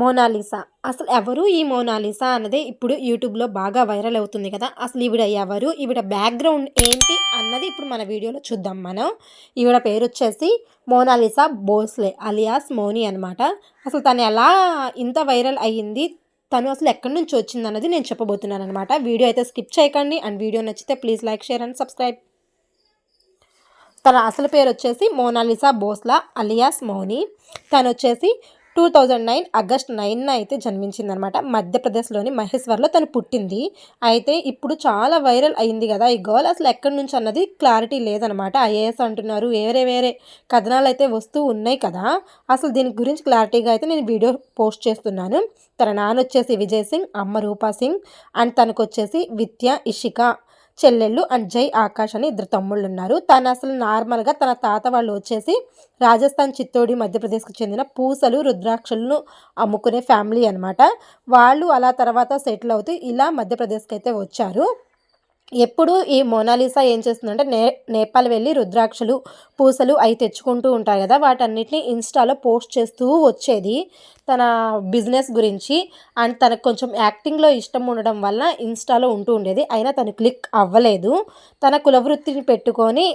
Mona Lisa. అసలు ఎవరు ఈ మోనాలిసా అన్నది ఇప్పుడు యూట్యూబ్లో బాగా వైరల్ అవుతుంది కదా. అసలు ఈవిడ ఎవరు? ఈవిడ బ్యాక్గ్రౌండ్ ఏంటి అన్నది ఇప్పుడు మన వీడియోలో చూద్దాం మనం. ఈవిడ పేరు వచ్చేసి మోనాలిసా బోస్లే అలియాస్ మోని అనమాట అసలు తను ఎలా ఇంత వైరల్ అయ్యింది? తను అసలు ఎక్కడి నుంచి వచ్చింది అన్నది నేను చెప్పబోతున్నాను అనమాట వీడియో అయితే స్కిప్ చేయకండి. అండ్ వీడియో నచ్చితే please like share and subscribe. తన అసలు పేరు వచ్చేసి మోనాలిసా బోస్లా అలియాస్ మోని. తను వచ్చేసి టూ థౌజండ్ నైన్ ఆగస్ట్ నైన్న అయితే జన్మించిందనమాట మధ్యప్రదేశ్లోని మహేశ్వర్లో తను పుట్టింది. అయితే ఇప్పుడు చాలా వైరల్ అయింది కదా ఈ గర్ల్. అసలు ఎక్కడి నుంచి అన్నది క్లారిటీ లేదనమాట ఐఏఎస్ అంటున్నారు వేరే వేరే కథనాలు అయితే వస్తూ ఉన్నాయి కదా. అసలు దీని గురించి క్లారిటీగా అయితే నేను వీడియో పోస్ట్ చేస్తున్నాను. తన నాన్న వచ్చేసి విజయ్ సింగ్ అమ్మ రూపా సింగ్ అండ్ తనకు వచ్చేసి విద్య ఇషిక. చెల్లెళ్ళు అండ్ జై ఆకాష్ అని ఇద్దరు తమ్ముళ్ళు ఉన్నారు తను అసలు నార్మల్గా తన తాత వాళ్ళు వచ్చేసి రాజస్థాన్ చిత్తోడి మధ్యప్రదేశ్కి చెందిన పూసలు రుద్రాక్షలను అమ్ముకునే ఫ్యామిలీ అనమాట వాళ్ళు అలా తర్వాత సెటిల్ అవుతూ ఇలా మధ్యప్రదేశ్కి అయితే వచ్చారు. ఎప్పుడు ఈ మోనాలిసా ఏం చేస్తుందంటే నే నేపాల్ వెళ్ళి రుద్రాక్షలు పూసలు అవి తెచ్చుకుంటూ ఉంటారు కదా వాటన్నిటిని ఇన్స్టాలో పోస్ట్ చేస్తూ వచ్చేది తన బిజినెస్ గురించి. అండ్ తనకు కొంచెం యాక్టింగ్లో ఇష్టం ఉండడం వల్ల ఇన్స్టాలో ఉంటూ ఉండేది. అయినా తను క్లిక్ అవ్వలేదు. తన కులవృత్తిని పెట్టుకొని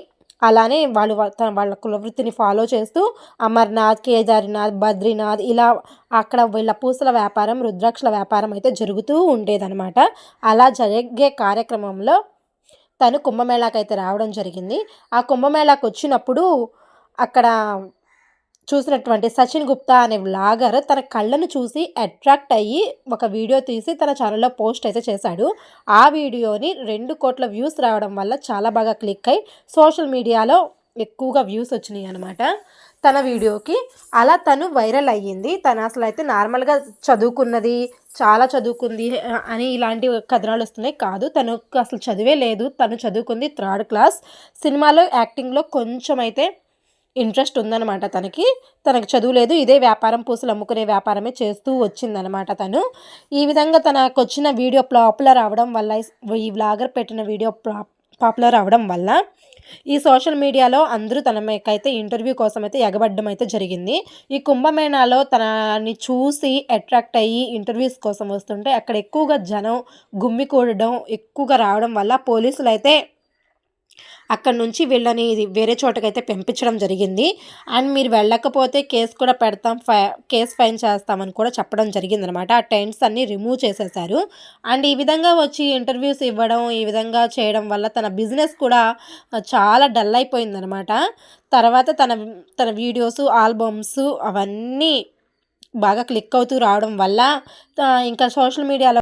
అలానే వాళ్ళు వాళ్ళ కులవృత్తిని ఫాలో చేస్తూ అమర్నాథ్ కేదార్నాథ్ బద్రీనాథ్ ఇలా అక్కడ వీళ్ళ పూసల వ్యాపారం రుద్రాక్షల వ్యాపారం అయితే జరుగుతూ ఉండేదనమాట అలా జరిగే కార్యక్రమంలో తను కుంభమేళాకైతే అయితే రావడం జరిగింది. ఆ కుంభమేళాకు వచ్చినప్పుడు అక్కడ చూసినటువంటి సచిన్ గుప్తా అనే వ్లాగర్ తన కళ్ళను చూసి అట్రాక్ట్ అయ్యి ఒక వీడియో తీసి తన ఛానల్లో పోస్ట్ అయితే చేశాడు. ఆ వీడియోని రెండు కోట్ల వ్యూస్ రావడం వల్ల చాలా బాగా క్లిక్ అయ్యి సోషల్ మీడియాలో ఎక్కువగా వ్యూస్ వచ్చినాయి అనమాట తన వీడియోకి అలా తను వైరల్ అయ్యింది. తను అసలు అయితే నార్మల్గా చదువుకున్నది చాలా చదువుకుంది అని ఇలాంటి కథనాలు వస్తున్నాయి కాదు. తనకు అసలు చదివే లేదు. తను చదువుకుంది థర్డ్ క్లాస్. సినిమాలో యాక్టింగ్లో కొంచెం అయితే ఇంట్రెస్ట్ ఉందన్నమాట తనకి. తనకు చదువు లేదు ఇదే వ్యాపారం పూసలు అమ్ముకునే వ్యాపారమే చేస్తూ వచ్చిందనమాట తను. ఈ విధంగా తనకు వచ్చిన వీడియో పాపులర్ అవడం వల్ల ఈ వ్లాగర్ పెట్టిన వీడియో పాపులర్ అవడం వల్ల ఈ సోషల్ మీడియాలో అందరూ తనకైతే ఇంటర్వ్యూ కోసం అయితే ఎగబడ్డం అయితే జరిగింది. ఈ కుంభమేళాలో తనని చూసి అట్రాక్ట్ అయ్యి ఇంటర్వ్యూస్ కోసం వస్తుంటే అక్కడ ఎక్కువగా జనం గుమ్మికూడడం ఎక్కువగా రావడం వల్ల పోలీసులు అయితే అక్కడ నుంచి వీళ్ళని వేరే చోటకైతే పంపించడం జరిగింది. అండ్ మీరు వెళ్ళకపోతే కేసు కూడా పెడతాం ఫై కేసు ఫైన్ చేస్తామని కూడా చెప్పడం జరిగింది అనమాట ఆ టెంట్స్ అన్నీ రిమూవ్ చేసేసారు అండ్ ఈ విధంగా వచ్చి ఇంటర్వ్యూస్ ఇవ్వడం ఈ విధంగా చేయడం వల్ల తన బిజినెస్ కూడా చాలా డల్ అయిపోయిందనమాట. తర్వాత తన తన వీడియోస్ ఆల్బమ్స్ అవన్నీ బాగా క్లిక్ అవుతూ రావడం వల్ల ఇంకా సోషల్ మీడియాలో